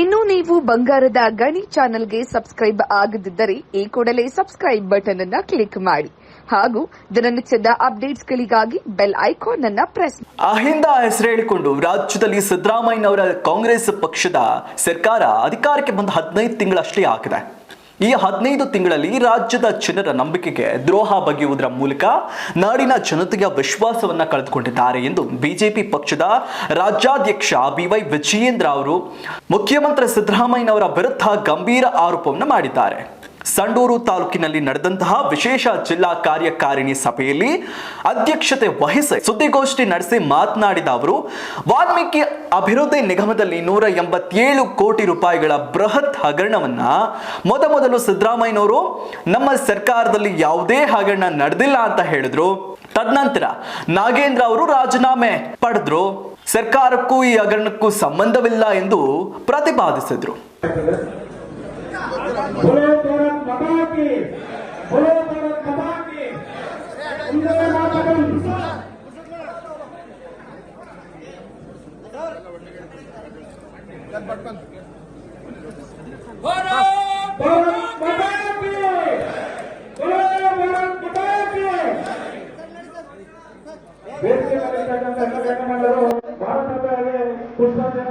ಇನ್ನು ನೀವು ಬಂಗಾರದ ಗಣಿ ಚಾನೆಲ್ಗೆ ಸಬ್ಸ್ಕ್ರೈಬ್ ಆಗದಿದ್ದರೆ ಈ ಕೂಡಲೇ ಸಬ್ಸ್ಕ್ರೈಬ್ ಬಟನ್ ಅನ್ನ ಕ್ಲಿಕ್ ಮಾಡಿ. ಹಾಗೂ ದಿನನಿತ್ಯದ ಅಪ್ಡೇಟ್ಸ್ಗಳಿಗಾಗಿ ಬೆಲ್ ಐಕಾನ್ ಅನ್ನ ಪ್ರೆಸ್ ಅಹಿಂದ ಹೆಸರು ಹೇಳಿಕೊಂಡು ರಾಜ್ಯದಲ್ಲಿ ಸಿದ್ದರಾಮಯ್ಯನವರ ಕಾಂಗ್ರೆಸ್ ಪಕ್ಷದ ಸರ್ಕಾರ ಅಧಿಕಾರಕ್ಕೆ ಬಂದ ಹದಿನೈದು ತಿಂಗಳಷ್ಟೇ ಆಗಿದೆ. ಈ ಹದಿನೈದು ತಿಂಗಳಲ್ಲಿ ರಾಜ್ಯದ ಜನರ ನಂಬಿಕೆಗೆ ದ್ರೋಹ ಬಗೆಯುವುದರ ಮೂಲಕ ನಾಡಿನ ಜನತೆಯ ವಿಶ್ವಾಸವನ್ನ ಕಳೆದುಕೊಂಡಿದ್ದಾರೆ ಎಂದು ಬಿಜೆಪಿ ಪಕ್ಷದ ರಾಜ್ಯಾಧ್ಯಕ್ಷ ಬಿವೈ ವಿಜಯೇಂದ್ರ ಅವರು ಮುಖ್ಯಮಂತ್ರಿ ಸಿದ್ದರಾಮಯ್ಯನವರ ವಿರುದ್ಧ ಗಂಭೀರ ಆರೋಪವನ್ನು ಮಾಡಿದ್ದಾರೆ. ಸಂಡೂರು ತಾಲೂಕಿನಲ್ಲಿ ನಡೆದಂತಹ ವಿಶೇಷ ಜಿಲ್ಲಾ ಕಾರ್ಯಕಾರಿಣಿ ಸಭೆಯಲ್ಲಿ ಅಧ್ಯಕ್ಷತೆ ವಹಿಸಿ ಸುದ್ದಿಗೋಷ್ಠಿ ನಡೆಸಿ ಮಾತನಾಡಿದ ಅವರು, ವಾಲ್ಮೀಕಿ ಅಭಿವೃದ್ಧಿ ನಿಗಮದಲ್ಲಿ ನೂರ ಎಂಬತ್ತೇಳು ಕೋಟಿ ರೂಪಾಯಿಗಳ ಬೃಹತ್ ಹಗರಣವನ್ನ ಮೊದಮೊದಲು ಸಿದ್ದರಾಮಯ್ಯನವರು, ನಮ್ಮ ಸರ್ಕಾರದಲ್ಲಿ ಯಾವುದೇ ಹಗರಣ ನಡೆದಿಲ್ಲ ಅಂತ ಹೇಳಿದ್ರು. ತದನಂತರ ನಾಗೇಂದ್ರ ಅವರು ರಾಜೀನಾಮೆ ಪಡೆದ್ರು. ಸರ್ಕಾರಕ್ಕೂ ಈ ಹಗರಣಕ್ಕೂ ಸಂಬಂಧವಿಲ್ಲ ಎಂದು ಪ್ರತಿಪಾದಿಸಿದ್ರು. माता की बोलो भारत माता की वंदे मातरम भारत माता की बोलो भारत माता की ವೇದಿಕೆ ಮಾಡಿರ್ತಕ್ಕಂಥ ಎಲ್ಲ ಗಣ್ಯಮಾನ್ಯರು ಭಾರತ ಮಾತೆಗೆ ಪುಷ್ಪಾಂಜಲಿ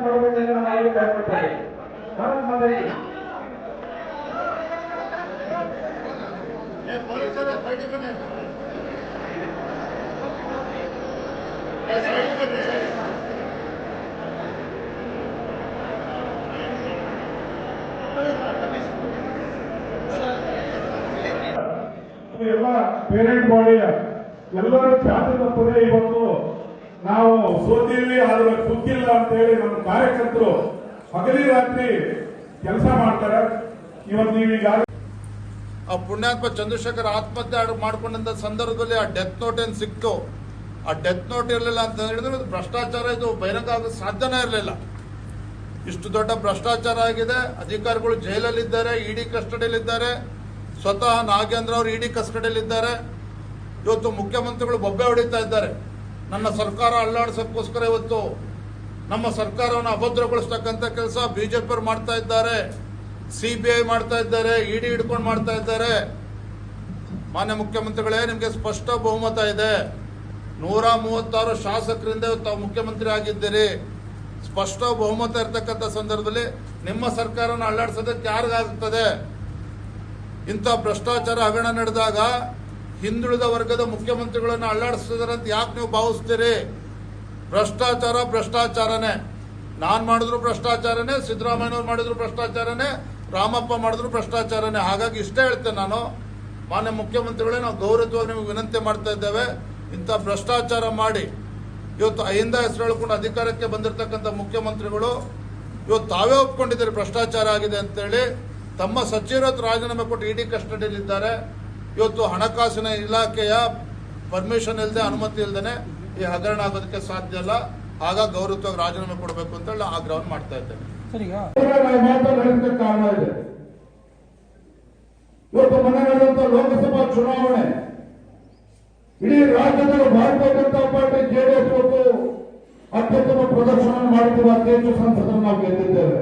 ಎಲ್ಲ ಪೇರೆಂಟ್ ಬಾಡಿಯ ಎಲ್ಲರೂ ಖ್ಯಾತಿ ತಪ್ಪದೆ ಇವತ್ತು ನಾವು ಸೋತಿಲ್ಲಿ ಆದ್ರೆ ಗೊತ್ತಿಲ್ಲ ಅಂತ ಹೇಳಿ ನಮ್ಮ ಕಾರ್ಯಕರ್ತರು ಹಗಲಿ ರಾತ್ರಿ ಕೆಲಸ ಮಾಡ್ತಾರೆ. ಇವತ್ತು ನೀವೀಗ ಆ ಪುಣ್ಯಾತ್ಮ ಚಂದ್ರಶೇಖರ್ ಆತ್ಮಹತ್ಯೆ ಮಾಡ್ಕೊಂಡಂಥ ಮಾಡ್ಕೊಂಡಂತ ಸಂದರ್ಭದಲ್ಲಿ ಆ ಡೆತ್ ನೋಟ್ ಏನ್ ಸಿಕ್ತು? ಆ ಡೆತ್ ನೋಟ್ ಇರಲಿಲ್ಲ ಅಂತ ಹೇಳಿದ್ರೆ, ಭ್ರಷ್ಟಾಚಾರ ಇದು ಬಹಿರಂಗ ಆಗ ಸಾಧ್ಯನೇ ಇರಲಿಲ್ಲ. ಇಷ್ಟು ದೊಡ್ಡ ಭ್ರಷ್ಟಾಚಾರ ಆಗಿದೆ, ಅಧಿಕಾರಿಗಳು ಜೈಲಲ್ಲಿದ್ದಾರೆ, ಇಡಿ ಕಸ್ಟಡಿಯಲ್ಲಿದ್ದಾರೆ ಸ್ವತಃ ನಾಗೇಂದ್ರ ಅವರು ಇಡಿ ಕಸ್ಟಡಿಯಲ್ಲಿದ್ದಾರೆ ಇವತ್ತು ಮುಖ್ಯಮಂತ್ರಿಗಳು ಬೊಬ್ಬೆ ಹೊಡಿತಾ ಇದ್ದಾರೆ. ನನ್ನ ಸರ್ಕಾರ ಅಲ್ಲಾಡಿಸೋಕ್ಕೋಸ್ಕರ ಇವತ್ತು ನಮ್ಮ ಸರ್ಕಾರವನ್ನು ಅಭದ್ರಗೊಳಿಸ್ತಕ್ಕಂಥ ಕೆಲಸ ಬಿಜೆಪಿಯವರು ಮಾಡ್ತಾ ಇದ್ದಾರೆ. ಸಿಬಿಐ ಮಾಡ್ತಾ ಇದ್ದಾರೆ, ಇಡಿ ಹಿಡ್ಕೊಂಡು ಮಾಡ್ತಾ ಇದ್ದಾರೆ. ಮಾನ್ಯ ಮುಖ್ಯಮಂತ್ರಿಗಳೇ, ನಿಮಗೆ ಸ್ಪಷ್ಟ ಬಹುಮತ ಇದೆ. ನೂರ ಮೂವತ್ತಾರು ಶಾಸಕರಿಂದ ತಾವು ಮುಖ್ಯಮಂತ್ರಿ ಆಗಿದ್ದೀರಿ. ಸ್ಪಷ್ಟ ಬಹುಮತ ಇರತಕ್ಕಂಥ ಸಂದರ್ಭದಲ್ಲಿ ನಿಮ್ಮ ಸರ್ಕಾರನ ಅಲ್ಲಾಡಿಸೋದಕ್ಕೆ ಯಾರಿಗಾಗುತ್ತದೆ ಇಂಥ ಭ್ರಷ್ಟಾಚಾರ ಹಗರಣ ನಡೆದಾಗ ಹಿಂದುಳಿದ ವರ್ಗದ ಮುಖ್ಯಮಂತ್ರಿಗಳನ್ನು ಅಳ್ಳಾಡಿಸ್ತಿದ್ದಾರೆ ಅಂತ ಯಾಕೆ ನೀವು ಭಾವಿಸ್ತೀರಿ? ಭ್ರಷ್ಟಾಚಾರ ಭ್ರಷ್ಟಾಚಾರನೇ. ನಾನು ಮಾಡಿದ್ರು ಭ್ರಷ್ಟಾಚಾರನೇ, ಸಿದ್ದರಾಮಯ್ಯನವ್ರು ಮಾಡಿದ್ರು ಭ್ರಷ್ಟಾಚಾರನೇ ರಾಮಪ್ಪ ಮಾಡಿದ್ರು ಭ್ರಷ್ಟಾಚಾರನೇ. ಹಾಗಾಗಿ ಇಷ್ಟೇ ಹೇಳ್ತೇನೆ ನಾನು. ಮಾನ್ಯ ಮುಖ್ಯಮಂತ್ರಿಗಳೇ, ನಾವು ಗೌರವವಾಗಿ ನಿಮಗೆ ವಿನಂತಿ ಮಾಡ್ತಾ ಇದ್ದೇವೆ. ಇಂಥ ಭ್ರಷ್ಟಾಚಾರ ಮಾಡಿ. ಇವತ್ತು ಅಹಿಂದ ಹೆಸರು ಹೇಳ್ಕೊಂಡು ಅಧಿಕಾರಕ್ಕೆ ಬಂದಿರತಕ್ಕಂಥ ಮುಖ್ಯಮಂತ್ರಿಗಳು, ಇವತ್ತು ತಾವೇ ಒಪ್ಕೊಂಡಿದ್ದಾರೆ ಭ್ರಷ್ಟಾಚಾರ ಆಗಿದೆ ಅಂತೇಳಿ. ತಮ್ಮ ಸಚಿವರ ಹತ್ರ ರಾಜೀನಾಮೆ ಕೊಟ್ಟು ಇಡಿ ಕಸ್ಟಡಿಯಲ್ಲಿದ್ದಾರೆ. ಇವತ್ತು ಹಣಕಾಸಿನ ಇಲಾಖೆಯ ಪರ್ಮಿಷನ್ ಇಲ್ಲದೆ ಅನುಮತಿ ಇಲ್ಲದೆ ಈ ಹಗರಣ ಆಗೋದಕ್ಕೆ ಸಾಧ್ಯ ಇಲ್ಲ. ಆಗ ಗೌರವವಾಗಿ ರಾಜೀನಾಮೆ ಕೊಡಬೇಕು ಅಂತೇಳಿ ಆಗ್ರಹವನ್ನು ಮಾಡ್ತಾ ಇದ್ದೇನೆ. ಇವತ್ತು ಮೊನ್ನೆ ನಡೆದಂತ ಲೋಕಸಭಾ ಚುನಾವಣೆ. ಇಡೀ ರಾಜ್ಯದಲ್ಲಿ ಭಾರತೀಯ ಜನತಾ ಪಾರ್ಟಿ ಜೆಡಿಎಸ್ ಇವತ್ತು ಅತ್ಯುತ್ತಮ ಪ್ರದರ್ಶನ ಮಾಡುತ್ತಿರುವ ಅತಿ ಹೆಚ್ಚು ಸಂಸದರು ನಾವು ಗೆದ್ದಿದ್ದೇವೆ.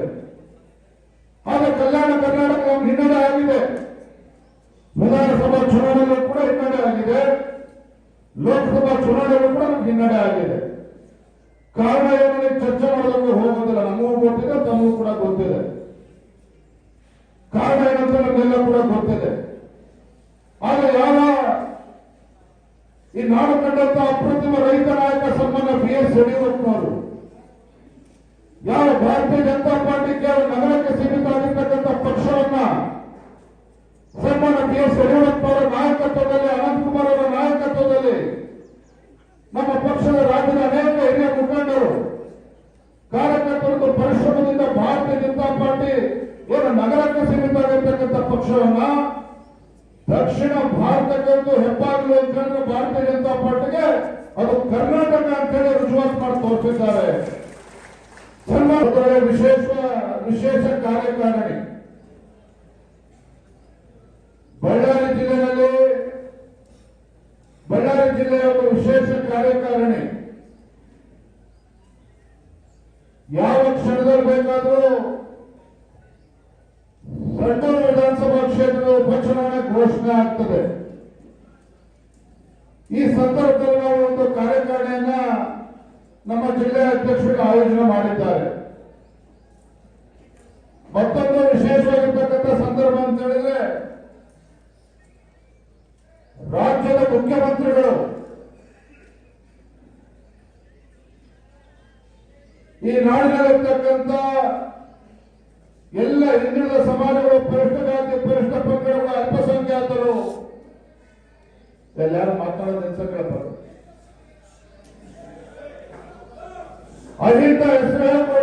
ಯಾವ ಕ್ಷಣದಲ್ಲಿ ಬೇಕಾದರೂ ಸಣ್ಣ ವಿಧಾನಸಭಾ ಕ್ಷೇತ್ರದ ಉಪಚುನಾವಣೆ ಘೋಷಣೆ ಆಗ್ತದೆ. ಈ ಸಂದರ್ಭದಲ್ಲಿ ನಾವು ಒಂದು ಕಾರ್ಯಕಾರಣೆಯನ್ನ ನಮ್ಮ ಜಿಲ್ಲಾ ಅಧ್ಯಕ್ಷರು ಆಯೋಜನೆ ಮಾಡಿದ್ದಾರೆ. ಅಲ್ಪಸಂಖ್ಯಾತರು ಎಲ್ಲಾರು ಮಾತನಾಡೋದು ಅನ್ಸಕ್ರಪ್ಪ ಅಹಿಂದ ಹೆಸರು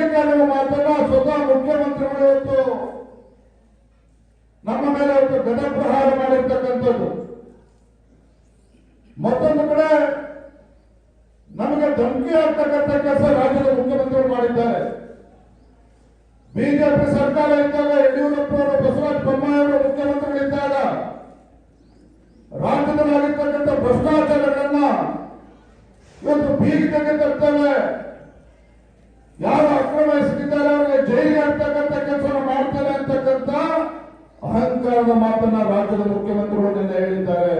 ಎಚ್ಚರಿಕೆ ಅನ್ನುವ ಮಾತನ್ನ ಸ್ವತಃ ಮುಖ್ಯಮಂತ್ರಿಗಳು ಇವತ್ತು ನಮ್ಮ ಮೇಲೆ ಇವತ್ತು ಗದಪ್ರಹಾರ ಮಾಡಿರ್ತಕ್ಕಂಥದ್ದು. ಮತ್ತೊಂದು ಕಡೆ ನಮಗೆ ಧಮಕಿ ಆಗ್ತಕ್ಕಂಥ ಕೆಲಸ ರಾಜ್ಯದ ಮುಖ್ಯಮಂತ್ರಿಗಳು ಮಾಡಿದ್ದಾರೆ. ಬಿಜೆಪಿ ಸರ್ಕಾರ ಇದ್ದಾಗ ಯಡಿಯೂರಪ್ಪ ಅವರು, ಬಸವರಾಜ ಬೊಮ್ಮಾಯಿ ಅವರು ಮುಖ್ಯಮಂತ್ರಿಗಳಿದ್ದಾಗ ರಾಜ್ಯದಲ್ಲಿ ಆಗಿರ್ತಕ್ಕಂಥ ಭ್ರಷ್ಟಾಚಾರಗಳನ್ನ ಇವತ್ತು ಬೀಗಕ್ಕೆ ತರ್ತೇವೆ. ಯಾರು ಅಕ್ರಮ ಎಸಗಿದ್ದಾರೆ ಅವರಿಗೆ ಜೈಲಿಗೆ ಹಾಕ್ತಕ್ಕಂಥ ಕೆಲಸ ಮಾಡ್ತಾರೆ ಅಂತಕ್ಕಂಥ ಅಹಂಕಾರದ ಮಾತನ್ನ ರಾಜ್ಯದ ಮುಖ್ಯಮಂತ್ರಿಗಳು ನಿನ್ನೆ ಹೇಳಿದ್ದಾರೆ.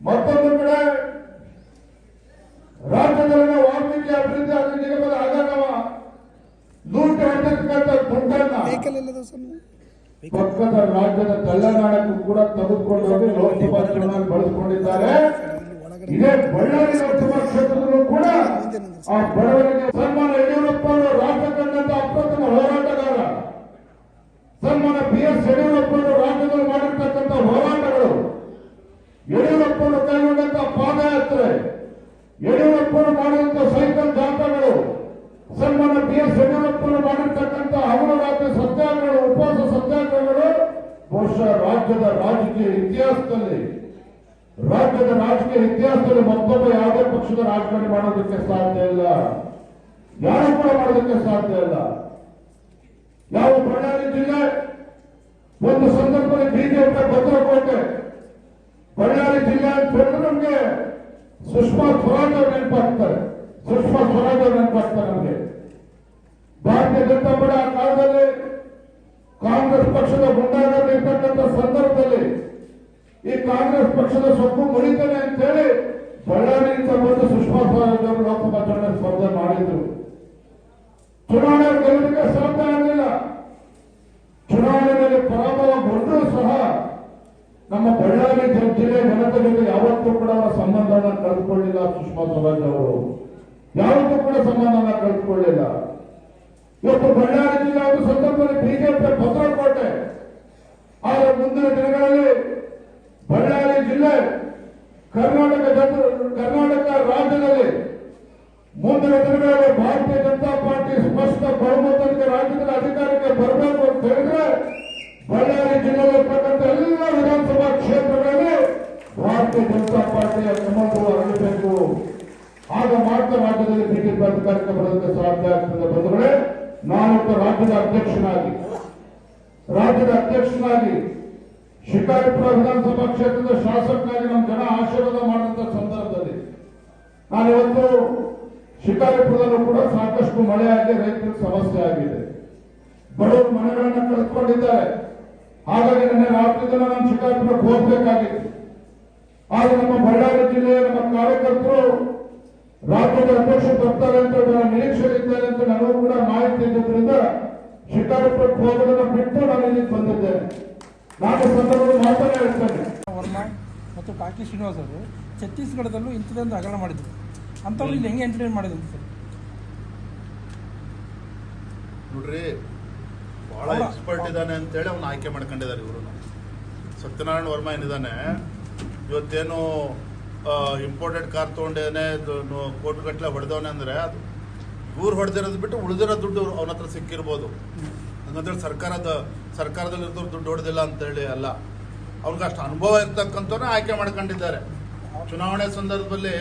ಮತ್ತೊಂದು ಕಡೆ ರಾಜ್ಯದಲ್ಲಿನ ವಾಲ್ಮೀಕಿ ಅಭಿವೃದ್ಧಿ ಅದು ನಿಗಮದ ಆಗಮ ಲೂಟಿ ಹೊಡೆದಿರ್ತಕ್ಕಂಥ ದುಡ್ಡನ್ನ ಪಕ್ಕದ ರಾಜ್ಯದ ತಳ್ಳನಾಡಕ್ಕೂ ಕೂಡ ತೆಗೆದುಕೊಂಡು ಹೋಗಿ ಲೋಕಸಭಾ ಚುನಾವಣೆ ಬಳಸಿಕೊಂಡಿದ್ದಾರೆ. ಇದೇ ಬಳ್ಳಾರಿ ಲೋಕಸಭಾ ಕ್ಷೇತ್ರದಲ್ಲೂ ಕೂಡ ಆ ಬಡವರಿಗೆ ಬಹುಶಃ ರಾಜ್ಯದ ರಾಜಕೀಯ ಇತಿಹಾಸದಲ್ಲಿ, ರಾಜ್ಯದ ರಾಜಕೀಯ ಇತಿಹಾಸದಲ್ಲಿ ಮತ್ತೊಬ್ಬ ಯಾವುದೇ ಪಕ್ಷದ ರಾಜಕಾರಣಿ ಮಾಡೋದಕ್ಕೆ ಸಾಧ್ಯ ಇಲ್ಲ. ಯಾರು ಕೂಡ ಮಾಡೋದಕ್ಕೆ ಸಾಧ್ಯ ಇಲ್ಲ. ಯಾವ ಬಳ್ಳಾರಿ ಜಿಲ್ಲೆ ಒಂದು ಸಂದರ್ಭದಲ್ಲಿ ಬಿಜೆಪಿ ಭದ್ರಕೋಟೆ, ಬಳ್ಳಾರಿ ಜಿಲ್ಲೆ ಅಂತ ಹೇಳಿದ್ರೆ ನಮ್ಗೆ ಸುಷ್ಮಾ ಸ್ವರಾಜ್ ಅವ್ರು ನೆನಪಾಗ್ತಾರೆ ಸುಷ್ಮಾ ಸ್ವರಾಜ್ ಅವ್ರು ನೆನಪಾಗ್ತಾರೆ ನಮ್ಗೆ. ಭಾರತೀಯ ಜನತಾ ಪಕ್ಷ ಆ ಕಾಲದಲ್ಲಿ ಕಾಂಗ್ರೆಸ್ ಪಕ್ಷದ ಗುಂಡಾಗರು ಇರ್ತಕ್ಕಂಥ ಸಂದರ್ಭದಲ್ಲಿ ಈ ಕಾಂಗ್ರೆಸ್ ಪಕ್ಷದ ಸೊಪ್ಪು ಮುರಿತಾನೆ ಅಂತ ಹೇಳಿ ಬಳ್ಳಾರಿಯಿಂದ ಬಂದು ಸುಷ್ಮಾ ಸ್ವರಾಜ್ ಅವರು ಲೋಕಸಭಾ ಚುನಾವಣೆ ಸ್ಪರ್ಧೆ ಮಾಡಿದ್ರು. ಚುನಾವಣೆ ಗೆಲ್ಲಲಿಕ್ಕೆ ಸಾಧ್ಯ ಆಗಲಿಲ್ಲ. ಚುನಾವಣೆಯಲ್ಲಿ ಪರಾಭವಗೊಂಡರೂ ಸಹ ನಮ್ಮ ಬಳ್ಳಾರಿ ಜಿಲ್ಲೆ ಜನತೆ ಜೊತೆ ಯಾವತ್ತೂ ಕೂಡ ಅವರ ಸಂಬಂಧವನ್ನ ಕಳೆದುಕೊಳ್ಳಿಲ್ಲ ಸುಷ್ಮಾ ಸ್ವರಾಜ್ ಅವರು. ಯಾವತ್ತೂ ಕೂಡ ಸಂಬಂಧವನ್ನ ಕಳೆದುಕೊಳ್ಳಿಲ್ಲ ಇವತ್ತು ಬಳ್ಳಾರಿ ಜಿಲ್ಲೆ ಒಂದು ಸಂದರ್ಭದಲ್ಲಿ ಬಿಜೆಪಿ ಭದ್ರಕೋಟೆ ಆದರೆ ಮುಂದಿನ ದಿನಗಳಲ್ಲಿ ಬಳ್ಳಾರಿ ಜಿಲ್ಲೆ ಕರ್ನಾಟಕ ಕರ್ನಾಟಕ ರಾಜ್ಯದಲ್ಲಿ ಮುಂದಿನ ದಿನಗಳಲ್ಲಿ ಭಾರತೀಯ ಜನತಾ ಪಾರ್ಟಿ ಸ್ಪಷ್ಟ ಬಹುಮತಕ್ಕೆ ರಾಜ್ಯದಲ್ಲಿ ಅಧಿಕಾರಕ್ಕೆ ಬರಬೇಕು ಅಂತ ಹೇಳಿದ್ರೆ ಬಳ್ಳಾರಿ ಜಿಲ್ಲೆಯಲ್ಲಿರ್ತಕ್ಕಂಥ ಎಲ್ಲ ವಿಧಾನಸಭಾ ಕ್ಷೇತ್ರಗಳಲ್ಲಿ ಭಾರತೀಯ ಜನತಾ ಪಾರ್ಟಿಯ ಕಮಲಗಳು ಅರಳಬೇಕು ಆಗ ಮಾತ್ರ ರಾಜ್ಯದಲ್ಲಿ ಬಿಜೆಪಿ ಅಧಿಕಾರಕ್ಕೆ ಬರೋದಕ್ಕೆ ಸಾಧ್ಯ ಆಗ್ತದೆ ಬಂಧುಗಳೇ ನಾನಿವತ್ತು ರಾಜ್ಯದ ಅಧ್ಯಕ್ಷನಾಗಿ ರಾಜ್ಯದ ಅಧ್ಯಕ್ಷನಾಗಿ ಶಿಕಾರಿಪುರ ವಿಧಾನಸಭಾ ಕ್ಷೇತ್ರದ ಶಾಸಕನಾಗಿ ನಮ್ಮ ಜನ ಆಶೀರ್ವಾದ ಮಾಡಿದಂತ ಸಂದರ್ಭದಲ್ಲಿ ನಾನಿವತ್ತು ಶಿಕಾರಿಪುರದಲ್ಲೂ ಕೂಡ ಸಾಕಷ್ಟು ಮಳೆಯಾಗಿ ರೈತರಿಗೆ ಸಮಸ್ಯೆ ಆಗಿದೆ ಬಡವರು ಮನೆಗಳನ್ನ ಕಳೆದುಕೊಂಡಿದ್ದಾರೆ ಹಾಗಾಗಿ ನಿನ್ನೆ ರಾತ್ರಿ ದಿನ ನಾನು ಶಿಕಾರಿಪುರಕ್ಕೆ ಹೋಗಬೇಕಾಗಿತ್ತು ಆದ್ರೆ ನಮ್ಮ ಬಳ್ಳಾರಿ ಜಿಲ್ಲೆಯ ನಮ್ಮ ಕಾರ್ಯಕರ್ತರು ರಾಜ್ಯದ ಅಧ್ಯಕ್ಷರು ಬರ್ತಾರೆ ಅಂತ ನಿರೀಕ್ಷೆಯಲ್ಲಿದ್ದಾರೆ ಅಂತ ನನಗೂ ಕೂಡ ಮಾಹಿತಿ ಇದ್ದಿದ್ದರಿಂದ ಶಿಕಾರಿಪುರಕ್ಕೆ ಹೋಗೋದನ್ನ ಬಿಟ್ಟು ನಾನು ಇಲ್ಲಿಗೆ ಬಂದಿದ್ದೇನೆ. ನಾನು ಸಂದರ್ಭದಲ್ಲಿ ಮಾತನ್ನ ಹೇಳ್ತೇನೆ. ವರ್ಮಾ ಮತ್ತು ಕಾಕಿ ಶ್ರೀನಿವಾಸ್ ಅವರು ಛತ್ತೀಸ್ಗಢದಲ್ಲೂ ಇಂಥದ್ದೊಂದು ಹಗರಣ ಮಾಡಿದ್ರು. ಅಂಥವ್ರು ಇಲ್ಲಿ ಹೆಂಗೆ ಎಂಟರ್ಟೈನ್ ಮಾಡಿದ್ರು ಸರ್? ನೋಡ್ರಿ ಬಹಳ ಎಕ್ಸ್ಪರ್ಟ್ ಇದ್ದಾನೆ ಅಂತ ಹೇಳಿ ಅವ್ನು ಆಯ್ಕೆ ಮಾಡ್ಕೊಂಡಿದ್ದಾರೆ ಇವರು. ಸತ್ಯನಾರಾಯಣ ವರ್ಮ ಏನಿದ್ದಾನೆ, ಇವತ್ತೇನು ಇಂಪೋರ್ಟೆಡ್ ಕಾರ್ ತೊಗೊಂಡೇನೆ ಕೋಟಿ ಗಟ್ಟಲೆ ಹೊಡೆದವನೆ ಅಂದರೆ ಅದು ಇವ್ರು ಹೊಡೆದಿರೋದು ಬಿಟ್ಟು ಉಳಿದಿರೋ ದುಡ್ಡು ಅವನ ಹತ್ರ ಸಿಕ್ಕಿರ್ಬೋದು. ಹಂಗಂತೇಳಿ ಸರ್ಕಾರದ ಸರ್ಕಾರದಲ್ಲಿ ದುಡ್ಡು ಹೊಡೆದಿಲ್ಲ ಅಂತೇಳಿ ಅಲ್ಲ. ಅವ್ನಿಗೆ ಅಷ್ಟು ಅನುಭವ ಇರ್ತಕ್ಕಂಥವ್ರನ್ನ ಆಯ್ಕೆ ಮಾಡ್ಕೊಂಡಿದ್ದಾರೆ. ಚುನಾವಣೆ ಸಂದರ್ಭದಲ್ಲಿ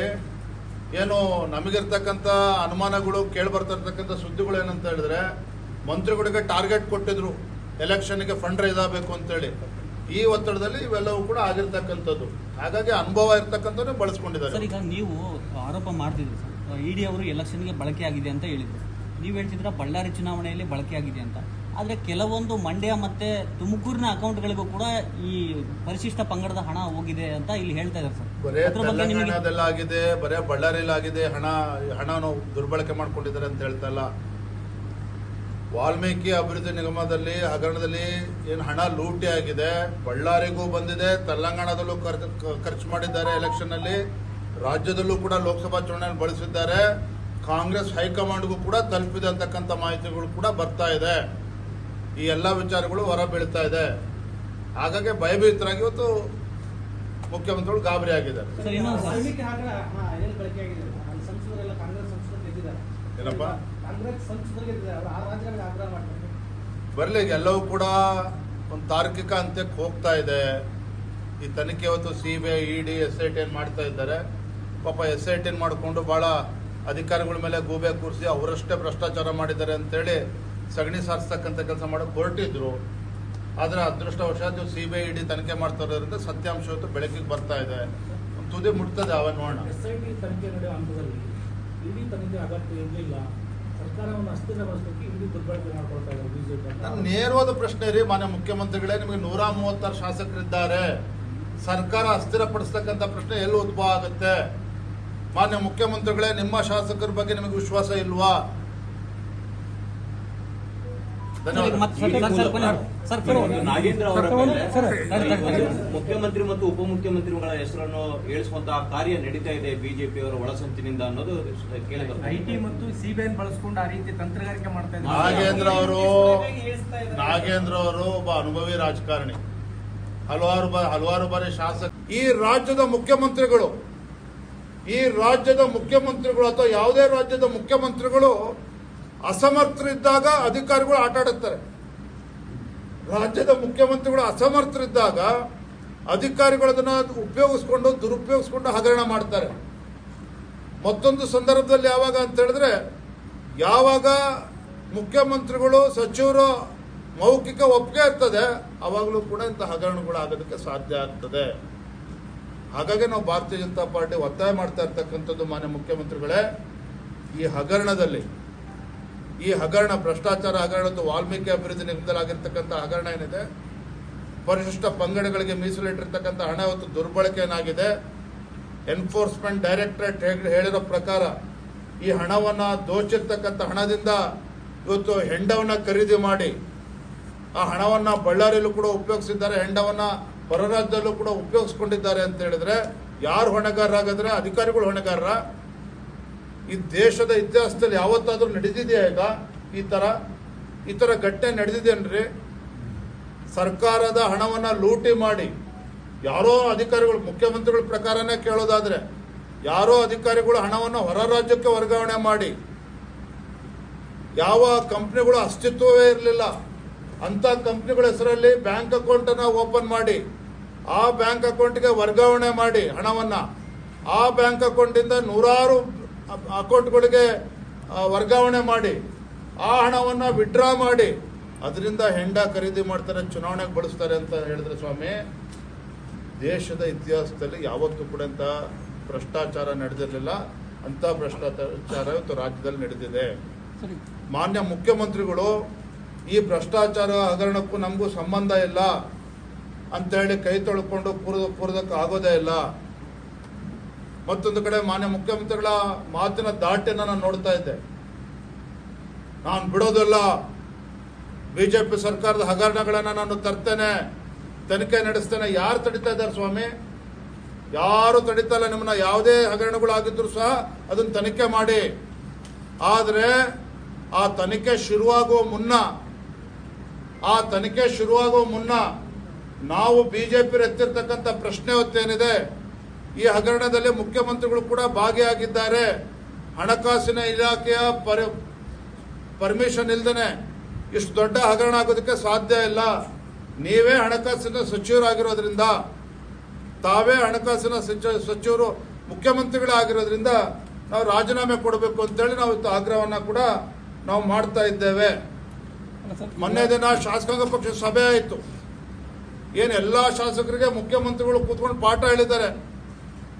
ಏನು ನಮಗಿರ್ತಕ್ಕಂಥ ಅನುಮಾನಗಳು ಕೇಳಿ ಬರ್ತಿರ್ತಕ್ಕಂಥ ಸುದ್ದಿಗಳು ಏನಂತ ಹೇಳಿದ್ರೆ, ಮಂತ್ರಿಗಳಿಗೆ ಟಾರ್ಗೆಟ್ ಕೊಟ್ಟಿದ್ರು, ಎಲೆಕ್ಷನ್ಗೆ ಫಂಡ್ ರೈಸ್ ಆಗಬೇಕು ಅಂತೇಳಿ. ಈ ಒತ್ತಡದಲ್ಲಿ ಇವೆಲ್ಲವೂ ಕೂಡ ಆಗಿರ್ತಕ್ಕಂಥದ್ದು. ಹಾಗಾಗಿ ಅನುಭವ ಇರ್ತಕ್ಕಂಥದ್ದು ಬಳಸ್ಕೊಂಡಿದ್ದಾರೆ ಸರ್ ಈಗ ನೀವು ಆರೋಪ ಮಾಡ್ತಿದ್ರಿ ಸರ್. ಇಡಿ ಅವರು ಎಲೆಕ್ಷನ್ಗೆ ಬಳಕೆ ಆಗಿದೆ ಅಂತ ಹೇಳಿದ್ರು. ನೀವು ಹೇಳ್ತಿದ್ರ ಬಳ್ಳಾರಿ ಚುನಾವಣೆಯಲ್ಲಿ ಬಳಕೆ ಆಗಿದೆ ಅಂತ. ಆದರೆ ಕೆಲವೊಂದು ಮಂಡ್ಯ ಮತ್ತೆ ತುಮಕೂರಿನ ಅಕೌಂಟ್ಗಳಿಗೂ ಕೂಡ ಈ ಪರಿಶಿಷ್ಟ ಪಂಗಡದ ಹಣ ಹೋಗಿದೆ ಅಂತ ಇಲ್ಲಿ ಹೇಳ್ತಾ ಇದ್ದಾರೆ ಸರ್. ಬರೇ ತೆಲಂಗಾಣದಲ್ಲಾಗಿದೆ ಬರೇ ಬಳ್ಳಾರಿಯಲ್ಲಾಗಿದೆ ಹಣ ಹಣನು ದುರ್ಬಳಕೆ ಮಾಡ್ಕೊಂಡಿದ್ದಾರೆ ಅಂತ ಹೇಳ್ತಾ ಇಲ್ಲ. ವಾಲ್ಮೀಕಿ ಅಭಿವೃದ್ಧಿ ನಿಗಮದಲ್ಲಿ, ಹಗರಣದಲ್ಲಿ ಏನು ಹಣ ಲೂಟಿ ಆಗಿದೆ, ಬಳ್ಳಾರಿಗೂ ಬಂದಿದೆ, ತೆಲಂಗಾಣದಲ್ಲೂ ಖರ್ಚು ಮಾಡಿದ್ದಾರೆ ಎಲೆಕ್ಷನ್ ಅಲ್ಲಿ ರಾಜ್ಯದಲ್ಲೂ ಕೂಡ ಲೋಕಸಭಾ ಚುನಾವಣೆ ಬಳಸಿದ್ದಾರೆ. ಕಾಂಗ್ರೆಸ್ ಹೈಕಮಾಂಡ್ಗೂ ಕೂಡ ತಲುಪಿದೆ ಅಂತಕ್ಕಂಥ ಮಾಹಿತಿಗಳು ಕೂಡ ಬರ್ತಾ ಇದೆ. ಈ ಎಲ್ಲ ವಿಚಾರಗಳು ಹೊರ ಬೀಳ್ತಾ ಇದೆ. ಹಾಗಾಗಿ ಭಯಭೀತರಾಗಿ ಇವತ್ತು ಮುಖ್ಯಮಂತ್ರಿಗಳು ಗಾಬರಿ ಆಗಿದ್ದಾರೆ. ಮಾಡ್ತಾರೆ. ಬರಲಿ ಎಲ್ಲವೂ ಕೂಡ ಒಂದು ತಾರ್ಕಿಕ ಅಂತ್ಯಕ್ಕೆ ಹೋಗ್ತಾ ಇದೆ. ಈ ತನಿಖೆ ಇವತ್ತು C B I E D S I T ಮಾಡ್ತಾ ಇದ್ದಾರೆ. ಪಾಪ ಎಸ್ ಐ ಟಿ ಮಾಡಿಕೊಂಡು ಭಾಳ ಅಧಿಕಾರಿಗಳ ಮೇಲೆ ಗೂಬೆ ಕೂರಿಸಿ ಅವರಷ್ಟೇ ಭ್ರಷ್ಟಾಚಾರ ಮಾಡಿದ್ದಾರೆ ಅಂತೇಳಿ ಸಗಣಿ ಸಾರಿಸ್ತಕ್ಕಂಥ ಕೆಲಸ ಮಾಡೋಕೆ ಹೊರಟಿದ್ರು. ಆದರೆ ಅದೃಷ್ಟವಶಾತ್ C B I E D ತನಿಖೆ ಮಾಡ್ತಾ ಇರೋದ್ರಿಂದ ಸತ್ಯಾಂಶ ಇವತ್ತು ಬೆಳಕಿಗೆ ಬರ್ತಾ ಇದೆ. ಒಂದ್ ತುದಿ ಮುಟ್ತದೆ ಅವ ನೋಡೋಣ ಇಡೀ ತನಿಖೆ ಅಗತ್ಯ ಇರಲಿಲ್ಲ ಸರ್ಕಾರವನ್ನು ಅಸ್ಥಿರಗೊಳಿಸಲಿಕ್ಕೆ ಇಡೀ ದುರ್ಬಳಕೆ ಮಾಡ್ಕೊಳ್ತಾ ಇದ್ದಾರೆ ಬಿಜೆಪಿ ನನ್ನ ನೇರವಾದ ಪ್ರಶ್ನೆ ರೀ, ಮಾನ್ಯ ಮುಖ್ಯಮಂತ್ರಿಗಳೇ, ನಿಮಗೆ ನೂರ ಮೂವತ್ತಾರು ಶಾಸಕರಿದ್ದಾರೆ. ಸರ್ಕಾರ ಅಸ್ಥಿರಪಡಿಸ್ತಕ್ಕಂಥ ಪ್ರಶ್ನೆ ಎಲ್ಲಿ ಉದ್ಭವ ಆಗುತ್ತೆ? ಮಾನ್ಯ ಮುಖ್ಯಮಂತ್ರಿಗಳೇ, ನಿಮ್ಮ ಶಾಸಕರ ಬಗ್ಗೆ ನಿಮಗೆ ವಿಶ್ವಾಸ ಇಲ್ವಾ ಸರ್, ಈಗ ಧನ್ಯವಾದ ಮತ್ತೆ ಸರ್, ಸರ್, ಕೊನೆ- ಸರ್, ಕೊನೆ- ನಾಗೇಂದ್ರ ಅವರ ಸರ್, ಮೇಲೆ ಸರ್, ತಡಿ, ತಡಿ, ತಡಿ. ಮುಖ್ಯಮಂತ್ರಿ ಮತ್ತು ಉಪಮುಖ್ಯಮಂತ್ರಿಗಳ ಹೆಸರನ್ನು ಏಳಿಸುವಂತಹ ಕಾರ್ಯ ನಡೀತಾ ಇದೆ ಬಿಜೆಪಿಯವರ ಒಳಸಂಚಿನಿಂದ ಅನ್ನೋದು ಐಟಿ ಮತ್ತು ಸಿಬಿಐ ಬಳಸ್ಕೊಂಡು ಆ ರೀತಿ ತಂತ್ರಗಾರಿಕೆ ಮಾಡ್ತಾ ಇದ್ದಾರೆ. ನಾಗೇಂದ್ರ ಅವರು ನಾಗೇಂದ್ರ ಅವರು ಒಬ್ಬ ಅನುಭವಿ ರಾಜಕಾರಣಿ. ಹಲವಾರು ಹಲವಾರು ಬಾರಿ ಶಾಸಕ ಈ ರಾಜ್ಯದ ಮುಖ್ಯಮಂತ್ರಿಗಳು ಈ ರಾಜ್ಯದ ಮುಖ್ಯಮಂತ್ರಿಗಳು ಅಥವಾ ಯಾವುದೇ ರಾಜ್ಯದ ಮುಖ್ಯಮಂತ್ರಿಗಳು ಅಸಮರ್ಥರಿದ್ದಾಗ ಅಧಿಕಾರಿಗಳು ಆಟಾಡುತ್ತಾರೆ ರಾಜ್ಯದ ಮುಖ್ಯಮಂತ್ರಿಗಳು ಅಸಮರ್ಥರಿದ್ದಾಗ ಅಧಿಕಾರಿಗಳು ಅದನ್ನ ಉಪಯೋಗಿಸ್ಕೊಂಡು, ದುರುಪಯೋಗಿಸ್ಕೊಂಡು ಹಗರಣ ಮಾಡ್ತಾರೆ. ಮತ್ತೊಂದು ಸಂದರ್ಭದಲ್ಲಿ ಯಾವಾಗ ಅಂತ ಹೇಳಿದ್ರೆ, ಯಾವಾಗ ಮುಖ್ಯಮಂತ್ರಿಗಳು, ಸಚಿವರು ಮೌಖಿಕ ಒಪ್ಪಿಗೆ ಇರ್ತದೆ, ಅವಾಗಲೂ ಕೂಡ ಇಂಥ ಹಗರಣಗಳು ಆಗೋದಕ್ಕೆ ಸಾಧ್ಯ ಆಗ್ತದೆ. ಹಾಗಾಗಿ ನಾವು ಭಾರತೀಯ ಜನತಾ ಪಾರ್ಟಿ ಒತ್ತಾಯ ಮಾಡ್ತಾ ಇರ್ತಕ್ಕಂಥದ್ದು ಮಾನ್ಯ ಮುಖ್ಯಮಂತ್ರಿಗಳೇ, ಈ ಹಗರಣದಲ್ಲಿ ಈ ಹಗರಣ, ಭ್ರಷ್ಟಾಚಾರ ಹಗರಣದ್ದು ವಾಲ್ಮೀಕಿ ಅಭಿವೃದ್ಧಿ ನಿಗಮದಲ್ಲಾಗಿರ್ತಕ್ಕಂಥ ಹಗರಣ ಏನಿದೆ? ಪರಿಶಿಷ್ಟ ಪಂಗಡಗಳಿಗೆ ಮೀಸಲಿಟ್ಟಿರ್ತಕ್ಕಂಥ ಹಣ ಇವತ್ತು ದುರ್ಬಳಕೆ ಏನಾಗಿದೆ ಎನ್ಫೋರ್ಸ್ಮೆಂಟ್ ಡೈರೆಕ್ಟರೇಟ್ ಹೇಳಿರೋ ಪ್ರಕಾರ ಈ ಹಣವನ್ನು ದೋಚಿರ್ತಕ್ಕಂಥ ಹಣದಿಂದ ಇವತ್ತು ಹೆಂಡವನ್ನ ಖರೀದಿ ಮಾಡಿ, ಆ ಹಣವನ್ನು ಬಳ್ಳಾರಿಯಲ್ಲೂ ಕೂಡ ಉಪಯೋಗಿಸಿದ್ದಾರೆ, ಹೆಂಡವನ್ನ ಹೊರ ರಾಜ್ಯದಲ್ಲೂ ಕೂಡ ಉಪಯೋಗಿಸ್ಕೊಂಡಿದ್ದಾರೆ ಅಂತ ಹೇಳಿದ್ರೆ ಯಾರು ಹೊಣೆಗಾರರಾಗಿದ್ರೆ ಅಧಿಕಾರಿಗಳು ಹೊಣೆಗಾರರ? ಈ ದೇಶದ ಇತಿಹಾಸದಲ್ಲಿ ಯಾವತ್ತಾದರೂ ನಡೆದಿದೆಯಾ ಈಗ? ಈ ತರ ಈ ತರ ಘಟನೆ ನಡೆದಿದೇನ್ರಿ ಸರ್ಕಾರದ ಹಣವನ್ನ ಲೂಟಿ ಮಾಡಿ, ಯಾರೋ ಅಧಿಕಾರಿಗಳು, ಮುಖ್ಯಮಂತ್ರಿಗಳ ಪ್ರಕಾರನೇ ಕೇಳೋದಾದ್ರೆ, ಯಾರೋ ಅಧಿಕಾರಿಗಳು ಹಣವನ್ನು ಹೊರ ರಾಜ್ಯಕ್ಕೆ ವರ್ಗಾವಣೆ ಮಾಡಿ, ಯಾವ ಕಂಪ್ನಿಗಳು ಅಸ್ತಿತ್ವವೇ ಇರಲಿಲ್ಲ, ಅಂತ ಕಂಪ್ನಿಗಳ ಹೆಸರಲ್ಲಿ ಬ್ಯಾಂಕ್ ಅಕೌಂಟನ್ನು ಓಪನ್ ಮಾಡಿ, ಆ ಬ್ಯಾಂಕ್ ಅಕೌಂಟ್ಗೆ ವರ್ಗಾವಣೆ ಮಾಡಿ ಹಣವನ್ನ, ಆ ಬ್ಯಾಂಕ್ ಅಕೌಂಟಿಂದ ನೂರಾರು ಅಕೌಂಟ್ಗಳಿಗೆ ವರ್ಗಾವಣೆ ಮಾಡಿ ಆ ಹಣವನ್ನು ವಿಡ್ರಾ ಮಾಡಿ ಅದರಿಂದ ಹೆಂಡ ಖರೀದಿ ಮಾಡ್ತಾರೆ ಚುನಾವಣೆಗೆ ಬಳಸ್ತಾರೆ ಅಂತ ಹೇಳಿದ್ರೆ ಸ್ವಾಮಿ ದೇಶದ ಇತಿಹಾಸದಲ್ಲಿ ಯಾವತ್ತೂ ಕೂಡ ಅಂತ ಭ್ರಷ್ಟಾಚಾರ ನಡೆದಿರಲಿಲ್ಲ. ಅಂತ ಭ್ರಷ್ಟಾಚಾರ ಇವತ್ತು ರಾಜ್ಯದಲ್ಲಿ ನಡೆದಿದೆ. ಸರಿ. ಮಾನ್ಯ ಮುಖ್ಯಮಂತ್ರಿಗಳು ಈ ಭ್ರಷ್ಟಾಚಾರ ಹಗರಣಕ್ಕೂ ನಮಗೂ ಸಂಬಂಧ ಇಲ್ಲ. ಅಂತ ಹೇಳಿ ಕೈ ತೊಳ್ಕೊಂಡು ಪೂರ್ವ ಪೂರ್ವಕ್ಕೆ ಆಗೋದೇ ಇಲ್ಲ. ಮತ್ತೊಂದು ಕಡೆ ಮಾನ್ಯ ಮುಖ್ಯಮಂತ್ರಿಗಳ ಮಾತಿನ ದಾಟಿನ ನಾನು ನೋಡ್ತಾ ಇದ್ದೆ. ನಾನು ಬಿಡೋದಲ್ಲ. ಬಿಜೆಪಿ ಸರ್ಕಾರದ ಹಗರಣಗಳನ್ನು ನಾನು ತರ್ತೇನೆ, ತನಿಖೆ ನಡೆಸ್ತೇನೆ. ಯಾರು ತಡಿತಾ ಇದ್ದಾರೆ ಸ್ವಾಮಿ? ಯಾರು ತಡಿತಾ ಇಲ್ಲ ನಿಮ್ಮನ್ನ? ಯಾವುದೇ ಹಗರಣಗಳಾಗಿದ್ರು ಸಹ ಅದನ್ನ ತನಿಖೆ ಮಾಡಿ. ಆದರೆ ಆ ತನಿಖೆ ಶುರುವಾಗುವ ಮುನ್ನ, ಆ ತನಿಖೆ ಶುರುವಾಗುವ ಮುನ್ನ ನಾವು ಬಿಜೆಪಿ ಎತ್ತಿರ್ತಕ್ಕಂಥ ಪ್ರಶ್ನೆ ಹೊತ್ತೇನಿದೆ. ಈ ಹಗರಣದಲ್ಲಿ ಮುಖ್ಯಮಂತ್ರಿಗಳು ಕೂಡ ಭಾಗಿಯಾಗಿದ್ದಾರೆ. ಹಣಕಾಸಿನ ಇಲಾಖೆಯ ಪರ್ ಪರ್ಮಿಷನ್ ಇಲ್ದೇನೆ ಇಷ್ಟು ದೊಡ್ಡ ಹಗರಣ ಆಗೋದಕ್ಕೆ ಸಾಧ್ಯ ಇಲ್ಲ. ನೀವೇ ಹಣಕಾಸಿನ ಸಚಿವರಾಗಿರೋದ್ರಿಂದ, ತಾವೇ ಹಣಕಾಸಿನ ಸಚಿವ ಸಚಿವರು ಮುಖ್ಯಮಂತ್ರಿಗಳಾಗಿರೋದ್ರಿಂದ ನಾವು ರಾಜೀನಾಮೆ ಕೊಡಬೇಕು ಅಂತೇಳಿ ನಾವು ಆಗ್ರಹವನ್ನು ಕೂಡ ನಾವು ಮಾಡ್ತಾ ಇದ್ದೇವೆ. ಮೊನ್ನೆ ದಿನ ಶಾಸಕಾಂಗ ಪಕ್ಷದ ಸಭೆ ಆಯಿತು. ಏನು ಎಲ್ಲ ಶಾಸಕರಿಗೆ ಮುಖ್ಯಮಂತ್ರಿಗಳು ಕೂತ್ಕೊಂಡು ಪಾಠ ಹೇಳಿದ್ದಾರೆ.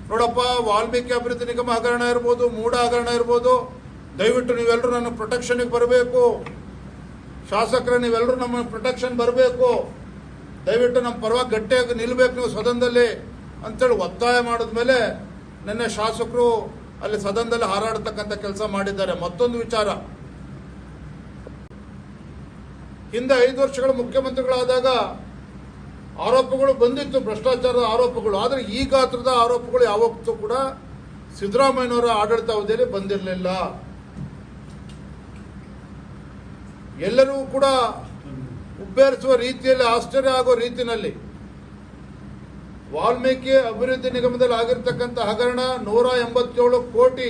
ನೋಡಪ್ಪ, ವಾಲ್ಮೀಕಿ ಅಭಿವೃದ್ಧಿ ನಿಗಮ ಹಗರಣ ಇರ್ಬೋದು ಮೂಡ ಹಗರಣ ಇರ್ಬೋದು, ದಯವಿಟ್ಟು ನೀವೆಲ್ಲರೂ ನನ್ನ ಪ್ರೊಟೆಕ್ಷನ್ಗೆ ಬರಬೇಕು. ಶಾಸಕರ, ನೀವೆಲ್ಲರೂ ನಮ್ಮ ಪ್ರೊಟೆಕ್ಷನ್ ಬರಬೇಕು. ದಯವಿಟ್ಟು ನಮ್ಮ ಪರವಾಗಿ ಗಟ್ಟಿಯಾಗಿ ನಿಲ್ಲಬೇಕು ನೀವು ಸದನದಲ್ಲಿ ಅಂತೇಳಿ ಒತ್ತಾಯ ಮಾಡಿದ್ಮೇಲೆ ನಿನ್ನೆ ಶಾಸಕರು ಅಲ್ಲಿ ಸದನದಲ್ಲಿ ಹಾರಾಡತಕ್ಕಂಥ ಕೆಲಸ ಮಾಡಿದ್ದಾರೆ. ಮತ್ತೊಂದು ವಿಚಾರ. ಹಿಂದೆ ಐದು ವರ್ಷಗಳ ಮುಖ್ಯಮಂತ್ರಿಗಳಾದಾಗ ಆರೋಪಗಳು ಬಂದಿತ್ತು, ಭ್ರಷ್ಟಾಚಾರದ ಆರೋಪಗಳು. ಆದರೆ ಈ ಗಾತ್ರದ ಆರೋಪಗಳು ಯಾವತ್ತೂ ಕೂಡ ಸಿದ್ದರಾಮಯ್ಯನವರ ಆಡಳಿತಾವಧಿಯಲ್ಲಿ ಬಂದಿರಲಿಲ್ಲ. ಎಲ್ಲರೂ ಕೂಡ ಉಬ್ಬೇರಿಸುವ ರೀತಿಯಲ್ಲಿ, ಆಶ್ಚರ್ಯ ಆಗೋ ರೀತಿಯಲ್ಲಿ. ವಾಲ್ಮೀಕಿ ಅಭಿವೃದ್ಧಿ ನಿಗಮದಲ್ಲಿ ಆಗಿರ್ತಕ್ಕಂಥ ಹಗರಣ ನೂರ ಎಂಬತ್ತೇಳು ಕೋಟಿ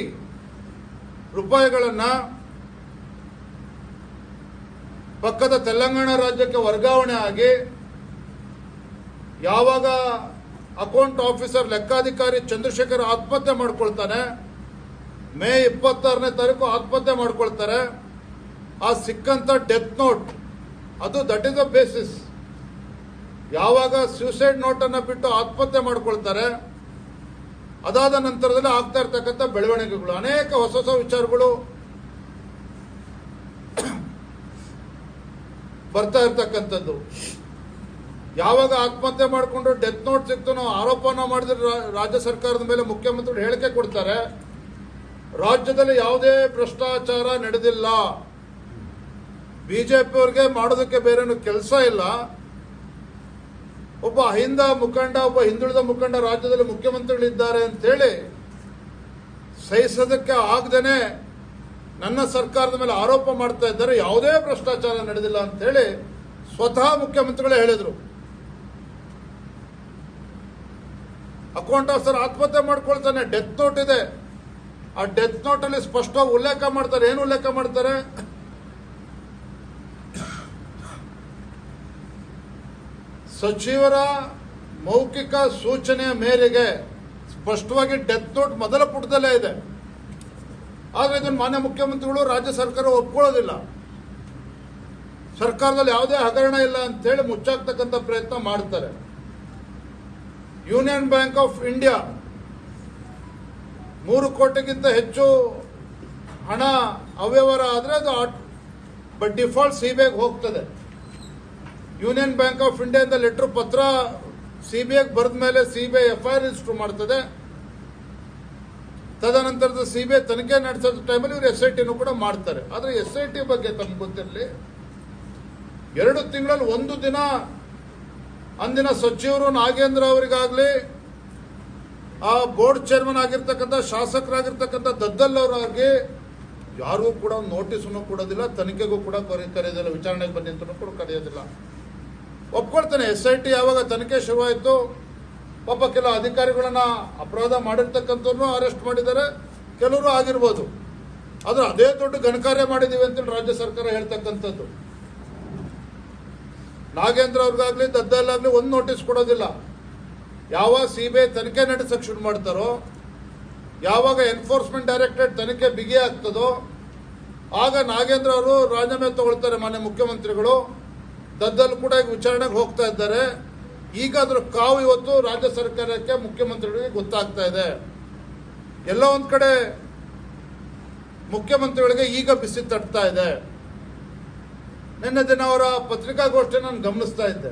ರೂಪಾಯಿಗಳನ್ನು ಪಕ್ಕದ ತೆಲಂಗಾಣ ರಾಜ್ಯಕ್ಕೆ ವರ್ಗಾವಣೆ ಆಗಿ ಯಾವಾಗ ಅಕೌಂಟ್ ಆಫೀಸರ್ ಲೆಕ್ಕಾಧಿಕಾರಿ ಚಂದ್ರಶೇಖರ್ ಆತ್ಮಹತ್ಯೆ ಮಾಡ್ಕೊಳ್ತಾನೆ, ಮೇ ಇಪ್ಪತ್ತಾರನೇ ತಾರೀಕು ಆತ್ಮಹತ್ಯೆ ಮಾಡ್ಕೊಳ್ತಾರೆ, ಆ ಸಿಕ್ಕಂತ ಡೆತ್ ನೋಟ್, ಅದು ದಟ್ ಇಸ್ ಅ ಬೇಸಿಸ್ ಯಾವಾಗ ಸ್ಯೂಸೈಡ್ ನೋಟನ್ನು ಬಿಟ್ಟು ಆತ್ಮಹತ್ಯೆ ಮಾಡ್ಕೊಳ್ತಾರೆ, ಅದಾದ ನಂತರದಲ್ಲಿ ಆಗ್ತಾ ಇರ್ತಕ್ಕಂಥ ಬೆಳವಣಿಗೆಗಳು, ಅನೇಕ ಹೊಸ ಹೊಸ ವಿಚಾರಗಳು ಬರ್ತಾ ಇರ್ತಕ್ಕಂಥದ್ದು. ಯಾವಾಗ ಆತ್ಮಹತ್ಯೆ ಮಾಡಿಕೊಂಡು ಡೆತ್ ನೋಟ್ ಸಿಕ್ತು ನಾವು ಆರೋಪನ ಮಾಡಿದ್ರೆ ರಾಜ್ಯ ಸರ್ಕಾರದ ಮೇಲೆ ಮುಖ್ಯಮಂತ್ರಿಗಳು ಹೇಳಿಕೆ ಕೊಡ್ತಾರೆ. ರಾಜ್ಯದಲ್ಲಿ ಯಾವುದೇ ಭ್ರಷ್ಟಾಚಾರ ನಡೆದಿಲ್ಲ. ಬಿಜೆಪಿ ಅವ್ರಿಗೆ ಮಾಡೋದಕ್ಕೆ ಬೇರೇನು ಕೆಲಸ ಇಲ್ಲ. ಒಬ್ಬ ಅಹಿಂದ ಮುಖಂಡ, ಒಬ್ಬ ಹಿಂದುಳಿದ ಮುಖಂಡ ರಾಜ್ಯದಲ್ಲಿ ಮುಖ್ಯಮಂತ್ರಿಗಳಿದ್ದಾರೆ ಅಂತೇಳಿ ಸಹಿಸೋದಕ್ಕೆ ಆಗದೇನೆ ನನ್ನ ಸರ್ಕಾರದ ಮೇಲೆ ಆರೋಪ ಮಾಡ್ತಾ ಇದ್ದಾರೆ. ಯಾವುದೇ ಭ್ರಷ್ಟಾಚಾರ ನಡೆದಿಲ್ಲ ಅಂತೇಳಿ ಸ್ವತಃ ಮುಖ್ಯಮಂತ್ರಿಗಳೇ ಹೇಳಿದರು. ಅಕೌಂಟ್ ಆಫೀಸರ್ ಆತ್ಮಹತ್ಯೆ ಮಾಡ್ಕೊಳ್ತಾನೆ ಡೆತ್ ನೋಟ್ ಇದೆ. ಆ ಡೆತ್ ನೋಟ್ ಅಲ್ಲಿ ಸ್ಪಷ್ಟವಾಗಿ ಉಲ್ಲೇಖ ಮಾಡ್ತಾರೆ, ಏನು ಉಲ್ಲೇಖ ಮಾಡ್ತಾರೆ? ಸಚಿವರ ಮೌಖಿಕ ಸೂಚನೆಯ ಮೇರೆಗೆ ಸ್ಪಷ್ಟವಾಗಿ ಡೆತ್ ನೋಟ್ ಮೊದಲ ಪುಟದಲ್ಲೇ ಇದೆ. ಆದರೆ ಇದನ್ನು ಮಾನ್ಯ ಮುಖ್ಯಮಂತ್ರಿಗಳು ರಾಜ್ಯ ಸರ್ಕಾರ ಒಪ್ಕೊಳ್ಳೋದಿಲ್ಲ. ಸರ್ಕಾರದಲ್ಲಿ ಯಾವುದೇ ಹಗರಣ ಇಲ್ಲ ಅಂತೇಳಿ ಮುಚ್ಚಾಕ್ತಕ್ಕಂಥ ಪ್ರಯತ್ನ ಮಾಡ್ತಾರೆ. ಯೂನಿಯನ್ ಬ್ಯಾಂಕ್ ಆಫ್ ಇಂಡಿಯಾ ಮೂರು ಕೋಟಿಗಿಂತ ಹೆಚ್ಚು ಹಣ ಅವ್ಯವಹಾರ ಆದರೆ ಅದು ಬಟ್ ಡಿಫಾಲ್ಟ್ ಸಿ ಬಿ ಐಗೆ ಹೋಗ್ತದೆ. ಯೂನಿಯನ್ ಬ್ಯಾಂಕ್ ಆಫ್ ಇಂಡಿಯಾದ ಲೆಟ್ರ್ ಪತ್ರ ಸಿ ಬಿ ಐಗೆ ಬರೆದ ಮೇಲೆ C B I F I R register ಮಾಡ್ತದೆ. ತದನಂತರದ ಸಿ ಬಿ ಐ ತನಿಖೆ ನಡೆಸಿದ ಟೈಮಲ್ಲಿ ಇವರು ಎಸ್ ಐ ಟಿನೂ ಕೂಡ ಮಾಡ್ತಾರೆ. ಆದರೆ ಎಸ್ ಐ ಟಿ ಬಗ್ಗೆ ತಮ್ಗೆ ಗೊತ್ತಿರಲಿ, ಎರಡು ತಿಂಗಳಲ್ಲಿ ಒಂದು ದಿನ ಅಂದಿನ ಸಚಿವರು ನಾಗೇಂದ್ರ ಅವರಿಗಾಗಲಿ, ಆ ಬೋರ್ಡ್ ಚೇರ್ಮನ್ ಆಗಿರ್ತಕ್ಕಂಥ, ಶಾಸಕರಾಗಿರ್ತಕ್ಕಂಥ ದದ್ದಲ್ ಅವರಾಗಿ ಯಾರಿಗೂ ಕೂಡ ನೋಟಿಸನ್ನು ಕೊಡೋದಿಲ್ಲ, ತನಿಖೆಗೂ ಕೂಡ ಕರೆ- ಕರೆಯೋದಿಲ್ಲ, ವಿಚಾರಣೆಗೆ ಬನ್ನಿ ಅಂತ ಕೂಡ ಕರೆಯೋದಿಲ್ಲ. ಒಪ್ಕೊಳ್ತಾನೆ, ಎಸ್ ಐ ಟಿ ಯಾವಾಗ ತನಿಖೆ ಶುರುವಾಯಿತು, ಪಾಪ ಕೆಲವು ಅಧಿಕಾರಿಗಳನ್ನ ಅಪರಾಧ ಮಾಡಿರ್ತಕ್ಕಂಥವ್ರು ಅರೆಸ್ಟ್ ಮಾಡಿದ್ದಾರೆ, ಕೆಲವರು ಆಗಿರ್ಬೋದು. ಆದ್ರೆ ಅದೇ ದೊಡ್ಡ ಘನಕಾರ್ಯ ಮಾಡಿದೀವಿ ಅಂತೇಳಿ ರಾಜ್ಯ ಸರ್ಕಾರ ಹೇಳ್ತಕ್ಕಂಥದ್ದು. ನಾಗೇಂದ್ರ ಅವ್ರಿಗಾಗಲಿ, ದದ್ದಲ್ಲಾಗಲಿ ಒಂದು ನೋಟಿಸ್ ಕೊಡೋದಿಲ್ಲ. ಯಾವ ಐ ತನಿಖೆ ನಡೆಸೋಕೆ ಶುರು ಮಾಡ್ತಾರೋ, ಯಾವಾಗ ಎನ್ಫೋರ್ಸ್ಮೆಂಟ್ ಡೈರೆಕ್ಟರೇಟ್ ತನಿಖೆ ಬಿಗಿ ಆಗ್ತದೋ, ಆಗ ನಾಗೇಂದ್ರ ಅವರು ರಾಜೀನಾಮೆ ತಗೊಳ್ತಾರೆ ಮಾನ್ಯ ಮುಖ್ಯಮಂತ್ರಿಗಳು. ದದ್ದಲ್ ಕೂಡ ಈಗ ವಿಚಾರಣೆಗೆ ಹೋಗ್ತಾ ಇದ್ದಾರೆ. ಈಗ ಕಾವು ಇವತ್ತು ರಾಜ್ಯ ಸರ್ಕಾರಕ್ಕೆ, ಮುಖ್ಯಮಂತ್ರಿಗಳಿಗೆ ಗೊತ್ತಾಗ್ತಾ ಇದೆ. ಎಲ್ಲ ಒಂದು ಕಡೆ ಮುಖ್ಯಮಂತ್ರಿಗಳಿಗೆ ಈಗ ಬಿಸಿ ತಟ್ತಾ ಇದೆ. ನಿನ್ನೆ ದಿನ ಅವರ ಪತ್ರಿಕಾಗೋಷ್ಠಿ ನಾನು ಗಮನಿಸ್ತಾ ಇದ್ದೆ.